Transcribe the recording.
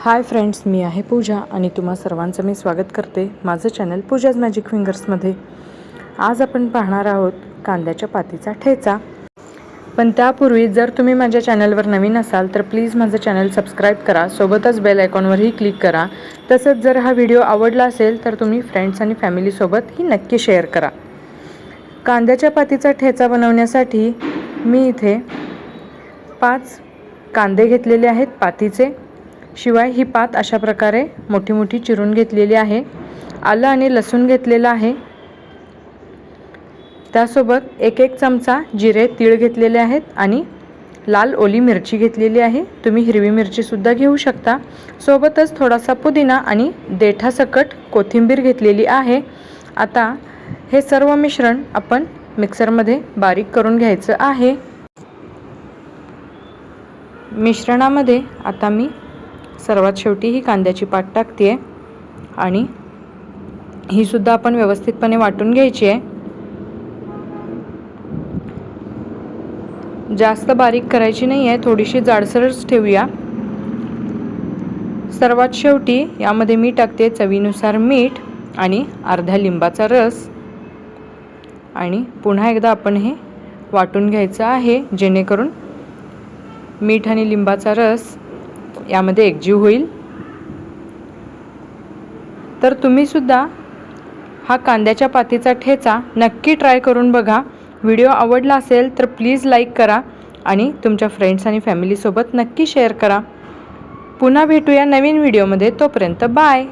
Hi friends मी आहे पूजा आणि तुम्हा सर्वांचं मी स्वागत करते माझं चॅनल पूजाज मॅजिक फिंगर्समध्ये. आज आपण पाहणार आहोत कांद्याच्या पातीचा ठेचा. पण त्यापूर्वी जर तुम्ही माझ्या चॅनलवर नवीन असाल तर प्लीज माझं चॅनल सबस्क्राईब करा सोबतच बेल आयकॉनवरही क्लिक करा. तसंच जर हा व्हिडिओ आवडला असेल तर तुम्ही फ्रेंड्स आणि फॅमिलीसोबत ही नक्की शेअर करा. कांद्याच्या पातीचा ठेचा बनवण्यासाठी मी इथे पाच कांदे घेतलेले आहेत पातीचे. शिवाय ही पात अशा प्रकारे मोठी मोठी चिरून घेतलेली आहे. आलं आणि लसूण घेतलेलं आहे. त्यासोबत एक एक चमचा जिरे तीळ घेतलेले आहेत आणि लाल ओली मिरची घेतलेली आहे. तुम्ही हिरवी मिरचीसुद्धा घेऊ शकता. सोबतच थोडासा पुदिना आणि देठासकट कोथिंबीर घेतलेली आहे. आता हे सर्व मिश्रण आपण मिक्सरमध्ये बारीक करून घ्यायचं आहे. मिश्रणामध्ये आता मी सर्वात शेवटी ही कांद्याची पात टाकते आहे आणि ही सुद्धा आपण व्यवस्थितपणे वाटून घ्यायची आहे जास्त बारीक करायची नाही आहे थोडीशी जाडसरच ठेवूया. सर्वात शेवटी यामध्ये मी टाकते चवीनुसार मीठ आणि अर्ध्या लिंबाचा रस. आणि पुन्हा एकदा आपण हे वाटून घ्यायचं आहे जेणेकरून मीठ आणि लिंबाचा रस यामध्ये एकजीव होईल. तर तुम्हीसुद्धा हा कांद्याच्या पातीचा ठेचा नक्की ट्राय करून बघा. व्हिडिओ आवडला असेल तर प्लीज लाईक करा आणि तुमच्या फ्रेंड्स आणि फॅमिलीसोबत नक्की शेअर करा. पुन्हा भेटूया नवीन व्हिडिओमध्ये. तोपर्यंत बाय.